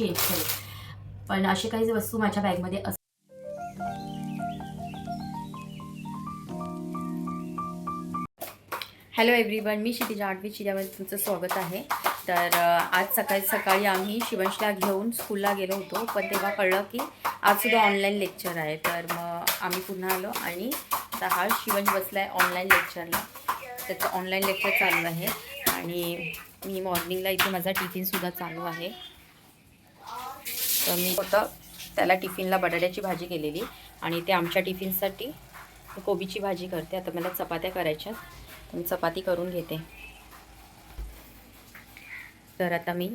Change करेल पण असे काही वस्तू माझ्या बॅगमध्ये अस हॅलो एव्हरीवन मी क्षितिजा आठवी चिऱ्यामध्ये तुमचं स्वागत आहे. तर आज सकाळी सकाळी आम्ही शिवंशला घेऊन स्कूलला गेलो होतो पण तेव्हा कळलं की आजसुद्धा ऑनलाईन लेक्चर आहे. तर मग आम्ही पुन्हा आलो आणि आता हा शिवंश बसला आहे ऑनलाईन लेक्चरला त्याचं ऑनलाईन लेक्चर चालू आहे. आणि मी मॉर्निंगला इथे माझा टिफिनसुद्धा चालू आहे. तर मी फक्त त्याला टिफिनला बटाट्याची भाजी केलेली आणि ते आमच्या टिफिनसाठी कोबीची भाजी करते. आता मला चपात्या करायच्यात तर मी चपाती करून घेते. तर आता मी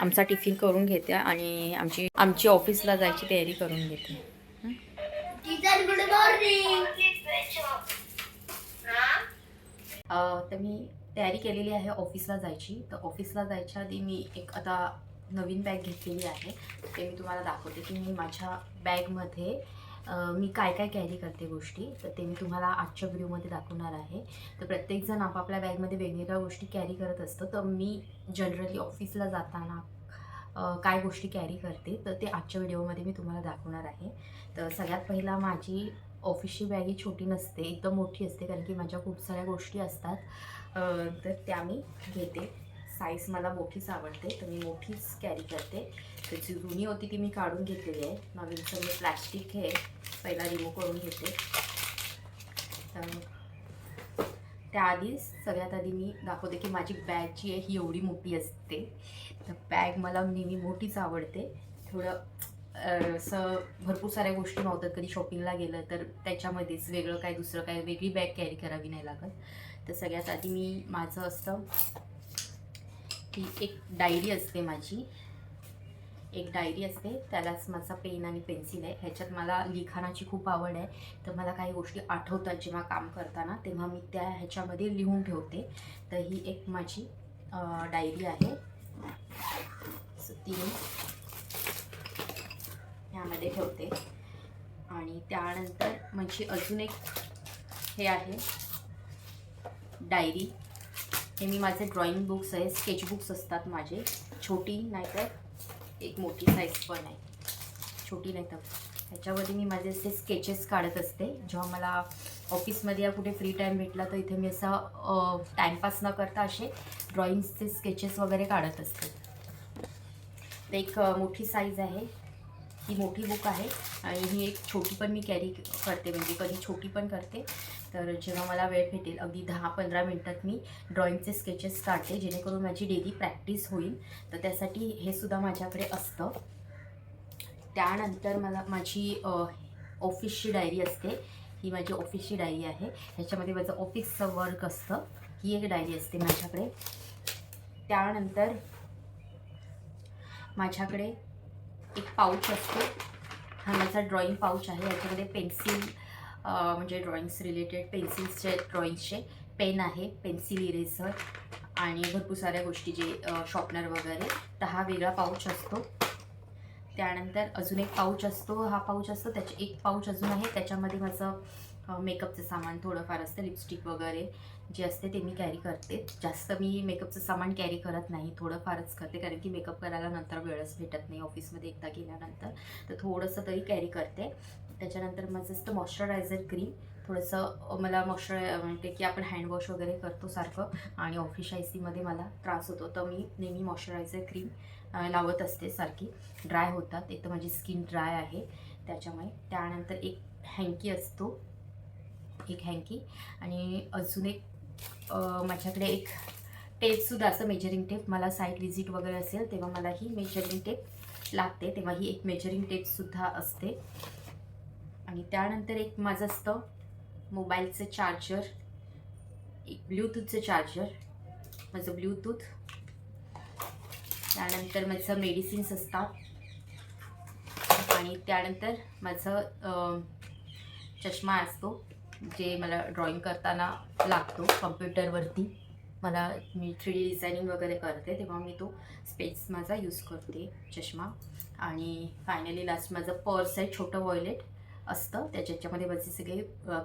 आमचा टिफिन करून घेते आणि आमची आमची ऑफिसला जायची तयारी करून घेते. तर मी तयारी केलेली आहे ऑफिसला जायची. तर ऑफिसला जायच्या आधी मी एक आता नवीन बॅग घेतलेली आहे. ते मी तुम्हाला दाखवते की मी माझ्या बॅगमध्ये मी काय काय कॅरी करते गोष्टी तर ते मी तुम्हाला आजच्या व्हिडिओमध्ये दाखवणार आहे. तर प्रत्येकजण आपापल्या बॅगमध्ये वेगवेगळ्या गोष्टी कॅरी करत असतो. तर मी जनरली ऑफिसला जाताना काय गोष्टी कॅरी करते तर ते आजच्या व्हिडिओमध्ये मी तुम्हाला दाखवणार आहे. तर सगळ्यात पहिला माझी ऑफिसची बॅग ही छोटी नसते एकदम मोठी असते कारण की माझ्या खूप साऱ्या गोष्टी असतात. तर त्या मी घेते. साईज मला मोठीच आवडते तर मी मोठीच कॅरी करते. तर जी जुनी होती ती मी काढून घेतलेली आहे. नवीनचं मी प्लॅस्टिक हे पहिला रिमूव्ह करून घेते. तर त्याआधी सगळ्यात आधी मी दाखवते की माझी बॅग जी आहे ही एवढी मोठी असते. तर बॅग मला नेहमी मोठीच आवडते. थोडं असं भरपूर साऱ्या गोष्टी नव्हतात कधी शॉपिंगला गेलं तर त्याच्यामध्येच वेगळं काय दुसरं काय वेगळी बॅग कॅरी करावी नाही लागत. तर सगळ्यात आधी मी माझं असतं ती एक डायरी असते माझी. एक डायरी असते. त्यालाच माझा पेन आणि पेन्सिल आहे. ह्याच्यात मला लिखाणाची खूप आवड आहे. तर मला काही गोष्टी आठवतात जेव्हा काम करताना तेव्हा मी त्या ह्याच्यामध्ये लिहून ठेवते. तर ही एक माझी डायरी आहे. ती मी ह्यामध्ये ठेवते. आणि त्यानंतर माझी अजून एक हे आहे. डायरी. हे मी माझे ड्रॉइंग बुक्स आहे स्केचबुक्स असतात माझे. छोटी नाही तर एक मोठी साईज पण आहे. छोटी नाही तर ह्याच्यामध्ये मी माझे असे स्केचेस काढत असते. जेव्हा मला ऑफिसमध्ये या कुठे फ्री टाईम भेटला तर इथे मी असा टाईमपास न करता असे ड्रॉइंग्सचे स्केचेस वगैरे काढत असते. एक मोठी साईज आहे. ही मोठी बुक आहे. आणि ही एक छोटी पण मी कॅरी करते म्हणजे कधी छोटी पण करते. तर जेव्हा मला वेळ भेटेल अगदी दहा पंधरा मिनटात मी ड्रॉइंगचे स्केचेस काढते जेणेकरून माझी डेली प्रॅक्टिस होईल. तर त्यासाठी हे सुद्धा माझ्याकडे असतं. त्यानंतर मला माझी ऑफिसची डायरी असते. ही माझी ऑफिसची डायरी आहे. ह्याच्यामध्ये माझं ऑफिसचं वर्क असतं. ही एक डायरी असते माझ्याकडे. त्यानंतर माझ्याकडे एक पाऊच असतो. हा माझा ड्रॉइंग पाऊच आहे. याच्यामध्ये पेन्सिल म्हणजे ड्रॉइंग्स रिलेटेड पेन्सिल्सचे ड्रॉइंग्सचे पेन आहे पेन्सिल इरेझर आणि भरपूर साऱ्या गोष्टी जे शॉर्पनर वगैरे तर हा वेगळा पाऊच असतो. त्यानंतर अजून एक पाऊच असतो. हा पाऊच असतो. त्याचे एक पाऊच अजून आहे. त्याच्यामध्ये माझं मेकअपचं सामान थोडंफार असतं. लिपस्टिक वगैरे जे असते ते मी कॅरी करते. जास्त मी मेकअपचं सामान कॅरी करत नाही. थोडंफारच करते. कारण की मेकअप करायला नंतर वेळच भेटत नाही. ऑफिसमध्ये एकदा गेल्यानंतर. तर थोडंसं तरी कॅरी करते. त्याच्यानंतर माझं असतं मॉइश्चरायझर क्रीम थोडंसं मला मॉइश्चराय म्हणते की आपण हँडवॉश वगैरे करतो सारखं. आणि ऑफिस आयसीमध्ये मला त्रास होतो. तर मी नेहमी मॉइश्चरायझर क्रीम लावत असते सारखी. ड्राय होतात. एक तर माझी स्किन ड्राय आहे. त्याच्यामुळे त्यानंतर एक हँकी असतो. एक हँकी आणि अजून एक माझ्याकडे एक टेपसुद्धा असं मेजरिंग टेप मला साईट विजिट वगैरे असेल तेव्हा मला ही मेजरिंग टेप लागते. तेव्हा ही एक मेजरिंग टेपसुद्धा असते. आणि त्यानंतर एक माझं असतं मोबाईलचं चार्जर एक ब्ल्यूटूथचं चार्जर. माझं ब्ल्यूटूथ त्यानंतर माझं मेडिसिन्स असतात. आणि त्यानंतर माझं चष्मा असतो जे मला ड्रॉइंग करताना लागतो कम्प्युटरवरती. मला मी थ्री डी डिझायनिंग वगैरे करते तेव्हा मी तो स्पेस माझा यूज करते चष्मा. आणि फायनली लास्ट माझं पर्स आहे छोटं वॉयलेट. असतं. त्याच्यामध्ये माझे सगळे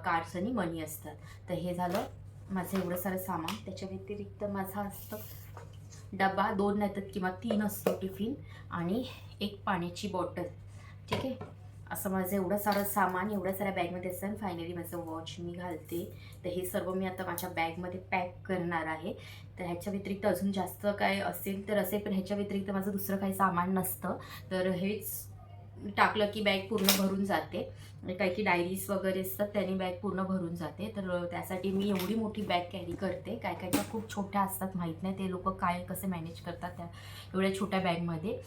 कार्ड्स आणि मनी असतात. तर हे झालं. माझं एवढं सारं सामान. त्याच्या व्यतिरिक्त माझा असतं. डबा दोन नाही तर किंवा तीन असतो टिफिन आणि एक पाण्याची बॉटल. ठीक आहे? असं माझं एवढं सारं सामान एवढ्या साऱ्या बॅगमध्ये असतं आणि फायनली माझं वॉच मी घालते. तर हे सर्व मी आता माझ्या बॅगमध्ये पॅक करणार आहे. तर ह्याच्या व्यतिरिक्त अजून जास्त काय असेल तर असेल पण ह्याच्या व्यतिरिक्त माझं दुसरं काही सामान नसतं. तर हेच टाकलं की बॅग पूर्ण भरून जाते. काही की डायरीज वगैरे असतात त्यांनी बॅग पूर्ण भरून जाते. तर त्यासाठी मी एवढी मोठी बॅग कॅरी करते. काय कायच्या खूप छोट्या असतात माहीत नाही. ते लोक काय कसे मॅनेज करतात त्या एवढ्या छोट्या बॅगमध्ये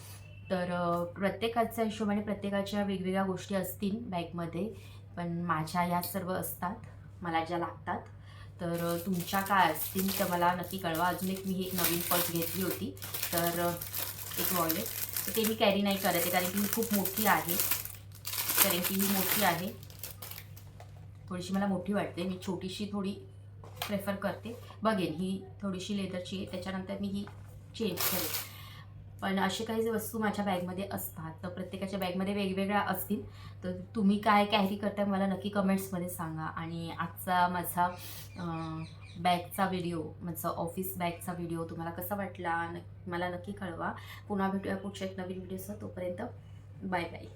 तर प्रत्येकाच्या हिशोबाने प्रत्येकाच्या वेगवेगळ्या गोष्टी असतील बॅगमध्ये पण माझ्या या सर्व असतात. मला ज्या लागतात. तर तुमच्या काय असतील तर मला नक्की कळवा. अजून एक मी एक नवीन पर्स घेतली होती. तर एक वॉलेट ते मी कॅरी नाही करत आहे कारण की ही खूप मोठी आहे. कारण की ही मोठी आहे. थोडीशी मला मोठी वाटते. मी छोटीशी थोडी प्रेफर करते. बघेन ही थोडीशी लेदरची आहे. त्याच्यानंतर मी ही चेंज करेन पण असे काही जे वस्तू माझ्या बॅगमध्ये असतात. तर प्रत्येकाच्या बॅगमध्ये वेगवेगळ्या असतील. तर तुम्ही काय कॅरी करताय मला नक्की कमेंट्समध्ये सांगा. आणि आजचा माझा बॅगचा व्हिडिओ माझा ऑफिस बॅगचा व्हिडिओ तुम्हाला कसा वाटला? नक्की मला नक्की कळवा. पुन्हा भेटूया पुढच्या एक नवीन व्हिडिओसह तोपर्यंत बाय बाय